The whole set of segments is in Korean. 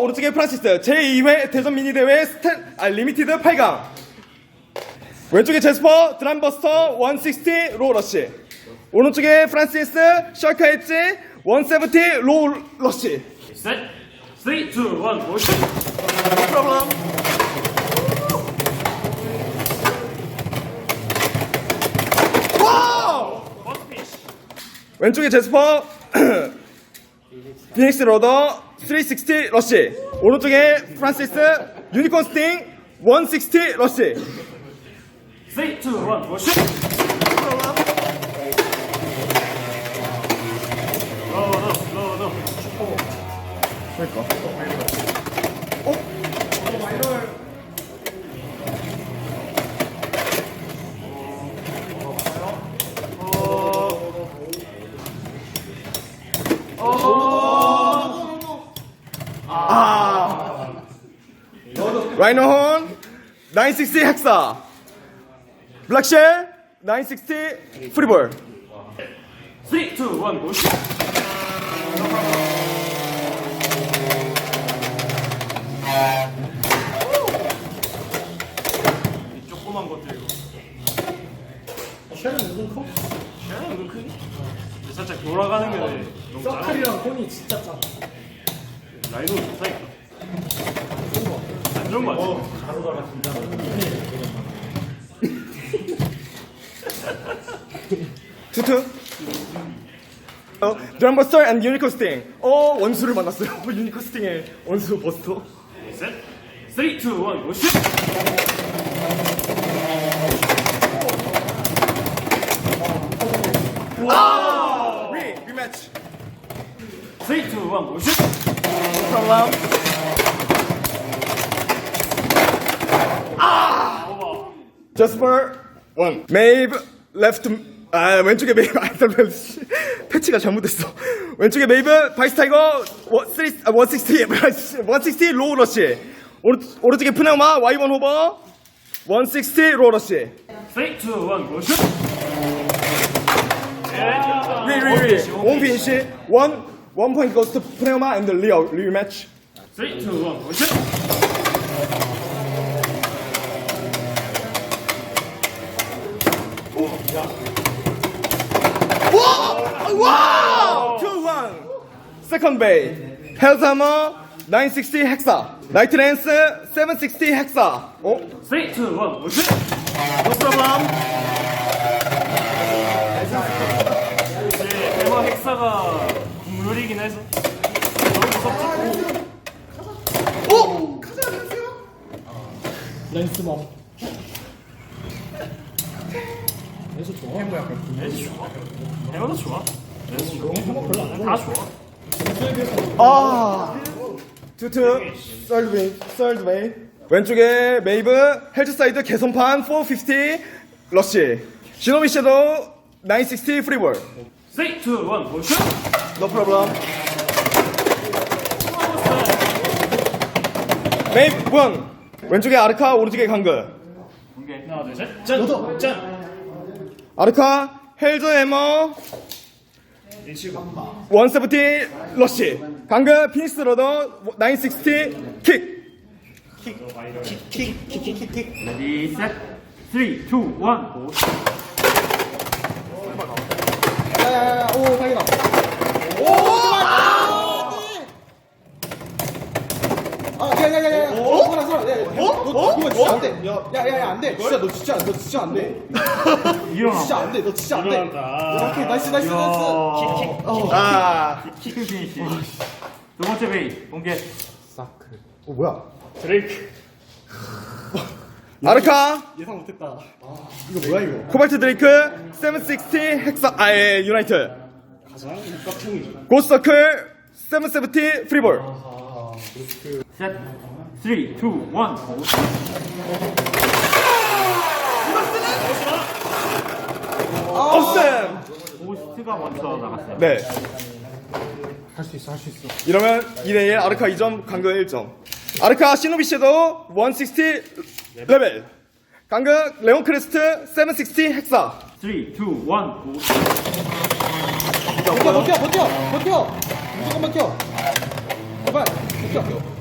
오른쪽에 프란시스 제2회 대전 미니 대회 스탠 아 리미티드 8강. 왼쪽에 제스퍼 드럼버스터 160 로우 러시 오른쪽에 프란시스 셜카 엣지 170 로우 러시 셋, 3, 2, 1, 모션. 피쉬. 왼쪽에 제스퍼 피닉스 로더 360 러시 오른쪽에 프란시스 유니콘 스팅 160 러시 3, 2, 1, 모션. 로더, 로더. 그러니까 라이너 혼960 헥사 블랙쉘 960 프리볼 3, 2, 1, 모션. 이 조그만 것들 이거. 쉐는 은근 커. 쟤는 은근 크니? 근데 살짝 돌아가는 게 너무 작아. 서클이랑 콘이 진짜 작아. 라이도 좋다니까. 안 좋은 거 같아. 가루가가 진짜. 투투 어, 드럼버스터 앤 유니콘 스팅 어 원수를 만났어요 유니콘 스팅의 원수 버스터 셋, 3, 2, 1, 모션. 리 리매치 3, 2, 1, 모션. 프롬람 오버. 저스퍼 원 메이브 레프트 아 왼쪽에 메이브 아 씨. 패치가 잘못됐어. 왼쪽에 메이브 바이스 타이거 160 아, 160 160 로우 러시 오른, 오른쪽에 프네우마 Y1 호버 160 로우 러시 3, 2, 1, 모션. 위위위. 온 피니시 원 원 포인트 고스트 프네우마 앤드 리어 리매치 3, 2, 1, 모션. 와우! 2-1 세컨 베이 헬사머 960 헥사 나이트 랜스 760 헥사 어? 3, 2, 1, 모션. 노스라밤 이제 대마 핵사가 국룰이긴 해서 너무 무섭지? 오! 렌스멈. 렌스 좋아. 레지 좋아. 대마도 좋아. 레지 좋아. 다 좋아. 아 투투 썰드 웨이 썰드 웨이 왼쪽에 메이브 헬즈 사이드 개선판 450 러시 시노미 섀도우 960 프리볼 3, 2, 1, 모션. 노 프로블럼 메이브 원 왼쪽에 아르카 오른쪽에 강그 오케이. 하나, 둘, 셋. 짠. 짠. 아르카 헬저 해머 170 러시 강그 피니스 러더 960 킥 레디, 셋. 3, 2, 1, 모션. 야야야, 오, 다행이다. 아, 야야야야. 어? 소라 소라. 야, 야, 너, 너 그거 진짜 안 돼. 야 야 야 안 돼. 진짜 너 진짜 너 진짜 안 돼. 일어나. 진짜 안 돼. 너 진짜 안 돼. 일어난다. 오케이, 나이스 나이스 나이스. 아, 키크 피니시. 두 번째 베이, 공개. 사크. 어 뭐야? 드레이크. 아르카 예상 못했다. 이거 뭐야 이거? 코발트 드레이크 760 헥사 아예 유나이트 가장 깍충이지. 고스서클 770 프리볼 셋. 3, 2, 1, 모션. 없음 고스트가 먼저 나갔어요. 네 할 수 있어 할 수 있어. 이러면 2대1 아르카 2점 강그 1점 아르카 시노비 섀도우 160 레벨 강그 레온 크레스트 760 헥사 3, 2, 1, 모션. 버텨 버텨 버텨 버텨. 무조건 버텨. 제발 버텨.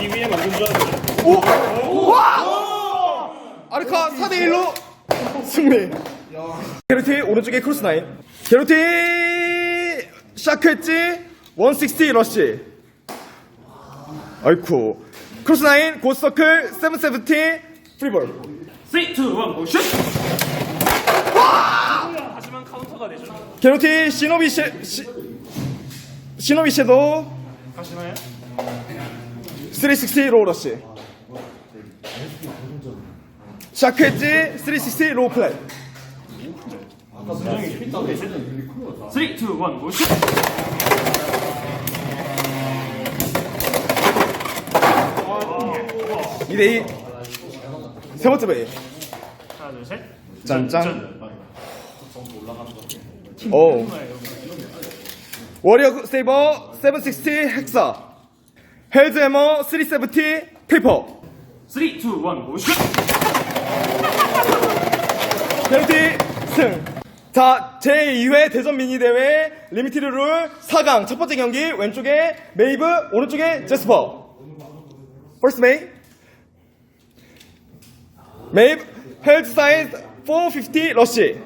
이 위에 만든 줄 알았는데. 오! 와! 아르카 4대1로 승리. 게르티 오른쪽에 크로스 나인. 게르티 샤크 엣지 160 러시. 아이쿠. 크로스 나인 고스 서클 770 프리볼. 3, 2, 1, 고 슛! 하지만 카운터가 되죠. 게르티 시노비 시, 시 시노비 섀도우 가시나요? 360 로우 러시. 샤크 엣지 360 로우 플레이. 3, 2, 1, 고 슛! 2대2 세 번째 베이. 하나, 둘, 셋. 짠짠. 오. 워리어 세이버 760 헥사. 헬즈 해머 370 페이퍼. 3, 2, 1, 고 슛! 페널티 승. 자, 제2회 대전 미니 대회 리미티드 룰 4강 첫 번째 경기 왼쪽에 메이브, 오른쪽에 제스퍼. 퍼스트 메이. 메이브 헬즈 사이즈 450 러시.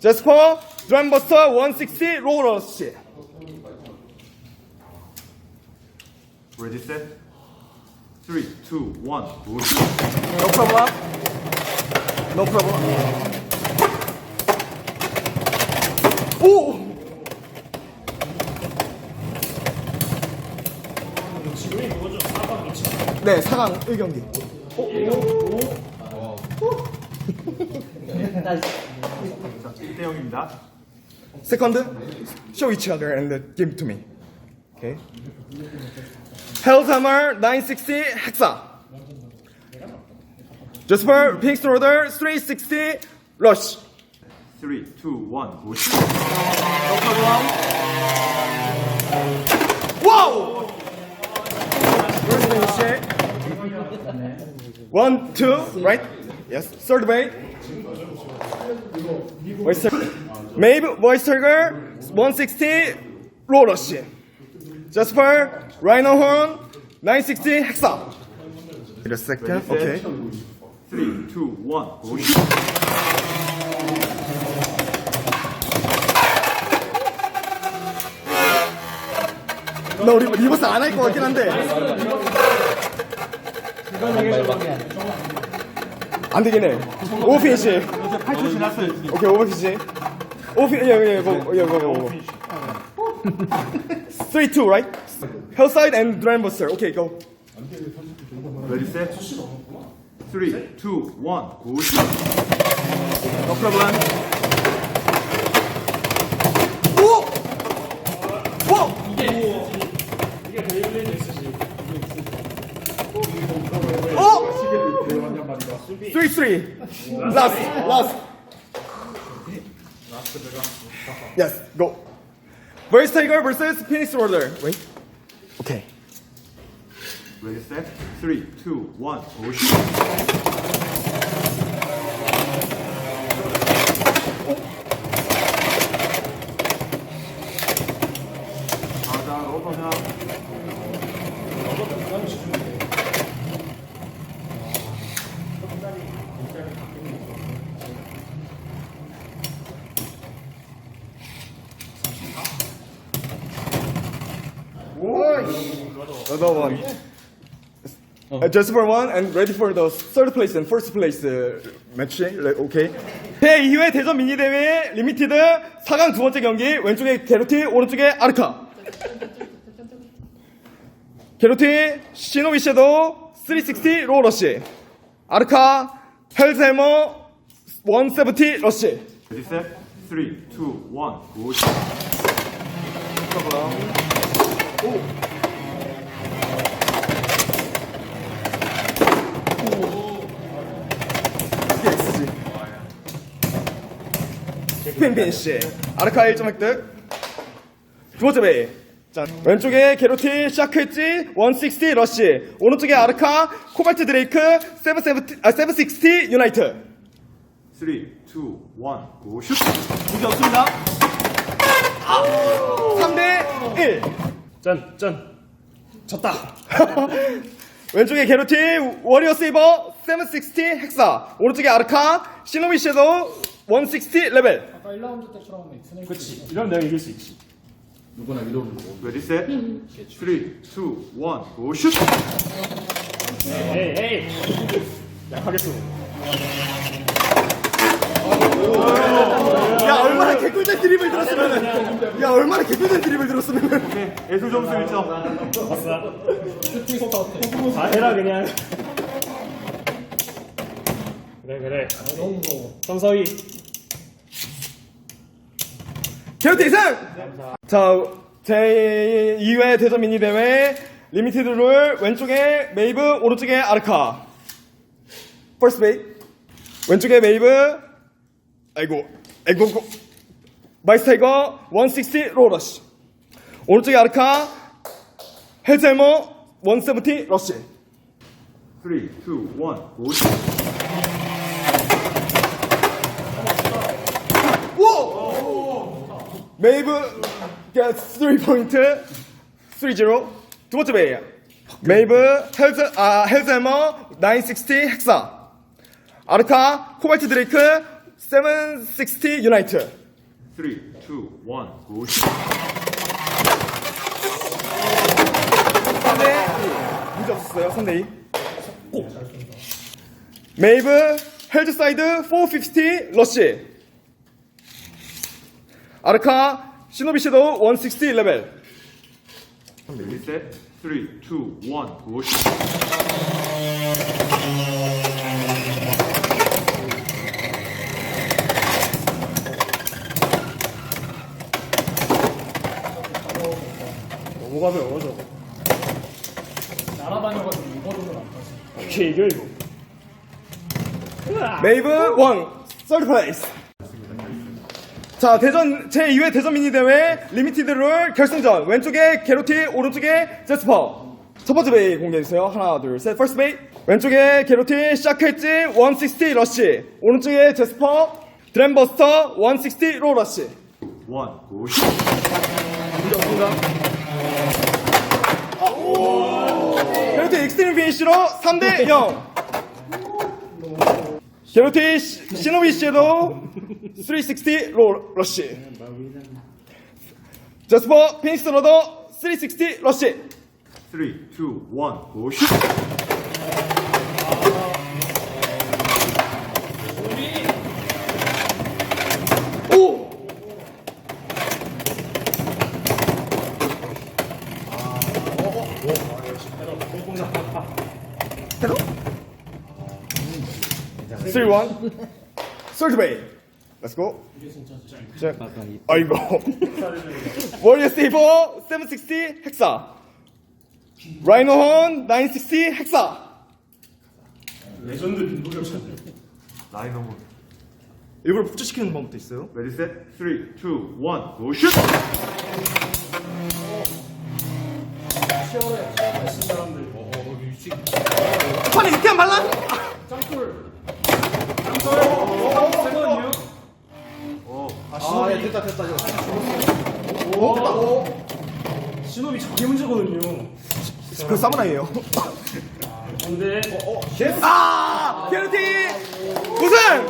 제스퍼 드라임버스터 160 로우 러시. Ready, set. Three, two, one, go. No problem. No problem. 오! 지금이 그거죠. 4번 미치. 네, 4강 1경기. 자, 1대 0입니다. Second, show each other and give to me. Okay. Hellhammer 960 Hexa. Jasper Pink Roder 360 Rush. Three, two, one, go. Wow! First finish. One, two, right? Yes. Third way. Voice Maeve Voice Tiger 160 Roll Rush. Jasper Rhino Horn 960 Hexa. Wait a second. Okay. Three, two, one, go. 나 우리 리버스 안 할 것 같긴 한데. 안 되긴 해. 오피니시 8초 지났어요. 오케이, 오피니시 오피, 예, 예, 이거, 예, 이거, 이거. 3, 2, right? Hellside and Dreambuster. Okay, go. Ready, set. Three, two, one, go. No problem. 오! 오! 이게 베이블레이드 있으시. 오! 3, 3. Last, last. Yes, go. Verse Tiger versus Phoenix Order. Wait. Okay. Ready, set. Three, two, one, go. 가자, 로버샷. Another one. Uh, just for one and ready for the third place and first place uh, match. Like, Okay. 제 2회 대전 미니 대회 리미티드 4강 두 번째 경기 왼쪽에 게로티 오른쪽에 아르카. 게로티 시노비 섀도우 360 로우 러시. 아르카 헬즈해머 170 러시. Ready, set. Three, two, one, go. 이게 X지. 핀핀씨. 아르카 1점 획득. 두 번째 베이. 자, 왼쪽에 게로티 샤크 엣지 160 러시. 오른쪽에 아르카 코발트 드레이크 770, 아, 760 유나이트. Three, two, one, go. 슛. 문제 없습니다. 3대 1. 짠, 짠. 졌다. 왼쪽에 게로티 워리어 세이버 760 헥사 오른쪽에 아르카 시노미 섀도우 160 레벨 아까 1라운드 때처럼 엑스는 그렇지. 이러면 내가 이길 수 있지. 누구나 믿어보는 거고. Ready, set. 3, 2, 1, go shoot. 에이, 에이. 약하겠어. 야 얼마나 개꿀된 드립을 들었으면은 야 얼마나 개꿀된 드립을 들었으면은 오케이. 애수 점수 1점. 아싸. 슈팅 스타트. 다 해라, 그냥. 그래, 그래. 너무 무서워. 선서희. 결대상! 자, 제 2회 대전 미니 대회 리미티드 롤 왼쪽에 메이브 오른쪽에 아르카. 퍼스트 베이 왼쪽에 메이브. 아이고 아이고 마이스 타이거 160 로러쉬 오른쪽에 아르카. 헬젤모 170 러쉬 3, 2, 1, 5 메이브 get 3포인트. 30두 번째 베이 메이브 헬즈 아 헬즈해머 960 헥사. 아르카 코발트 드레이크 760 유나이트. 3, 2, 1, go shoot. 3대. 문제 없었어요 3대2 메이브 헬즈 사이드 450 러시 아르카 시노비 섀도우 160 레벨 Ready, set. 3, 2, 1, go shoot. 너무 가벼워, 저거. 날아다녀가지고 이거로는 안 가지. 오케이, 이겨, 이거. 메이브 1 서드 플레이스 자 대전 제2회 대전 미니 대회 리미티드 룰 결승전. 왼쪽에 게로티 오른쪽에 제스퍼. 첫 번째 베이 공개해주세요. 하나 둘 셋. 퍼스트 베이. 왼쪽에 게로티 샤크 엣지 160 러시 오른쪽에 제스퍼 드램버스터 160로 1, go shoot. 문제 없습니다 게로티 익스트림 피니쉬로 3대 0 게로티 시- 시노비 섀도우 360로 러시 제스퍼 피닉스 로더 360 러시 3, 2, 1, go shoot. 오! 해도? 3, 1 솔트베이 렛츠고 자, 아이고 워리어 세이버 760 헥사 라이노혼 960 헥사 레전드 없잖아. 라인 넘어. 일부러 폭주시키는 방법도 있어요 Ready, set. 3, 2, 1, go shoot. 치열해. 날씬 사람들. 어, 어. 판에 이렇게 안 발라? 짱돌. 아, 야, 됐다, 됐다. 신호비 문제거든요. 그 사무라이에요 근데, 아! 게르티 우승!